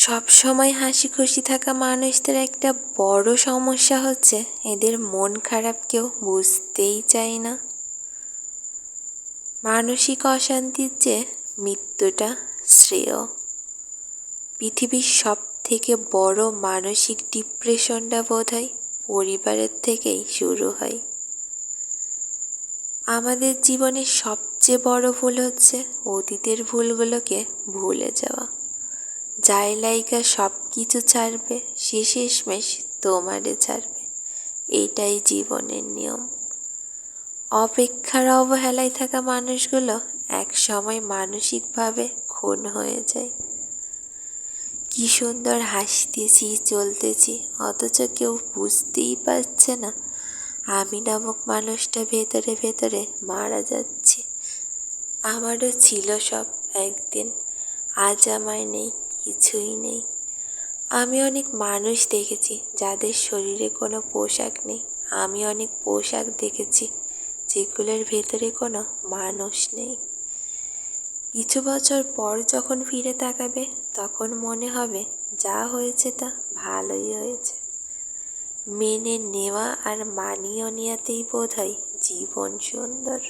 সব সময় হাসি খুশি থাকা মানুষদের একটা বড় সমস্যা হচ্ছে এদের মন খারাপ কেউ বুঝতেই চায় না। মানসিক অশান্তির চেয়ে মৃত্যুটা শ্রেয়। পৃথিবীর সব থেকে বড় মানসিক ডিপ্রেশনটা বোধ হয় পরিবারের থেকেই শুরু হয়। আমাদের জীবনের সবচেয়ে বড় ভুল হচ্ছে অতীতের ভুলগুলোকে ভুলে যাওয়া। যাই লাইকা সব কিছু ছাড়বে, সে শেষমেশ তোমারে ছাড়বে। এটাই জীবনের নিয়ম। অপেক্ষার অবহেলায় থাকা মানুষগুলো এক সময় মানসিকভাবে খুন হয়ে যায়। কি সুন্দর হাসতেছি, চলতেছি, অথচ কেউ বুঝতেই পারছে না, আমি নামক মানুষটা ভেতরে ভেতরে মারা যাচ্ছে। আমারও ছিল সব একদিন, আজ আমার নেই। কিছুই নেই। আমি অনেক মানুষ দেখেছি যাদের শরীরে কোনো পোশাক নেই। আমি অনেক পোশাক দেখেছি যেগুলোর ভেতরে কোনো মানুষ নেই। কিছু বছর পর যখন ফিরে তাকাবে, তখন মনে হবে যা হয়েছে তা ভালোই হয়েছে। মেনে নেওয়া আর মানিয়ে নেওয়াতেই বোধ হয় জীবন সুন্দর।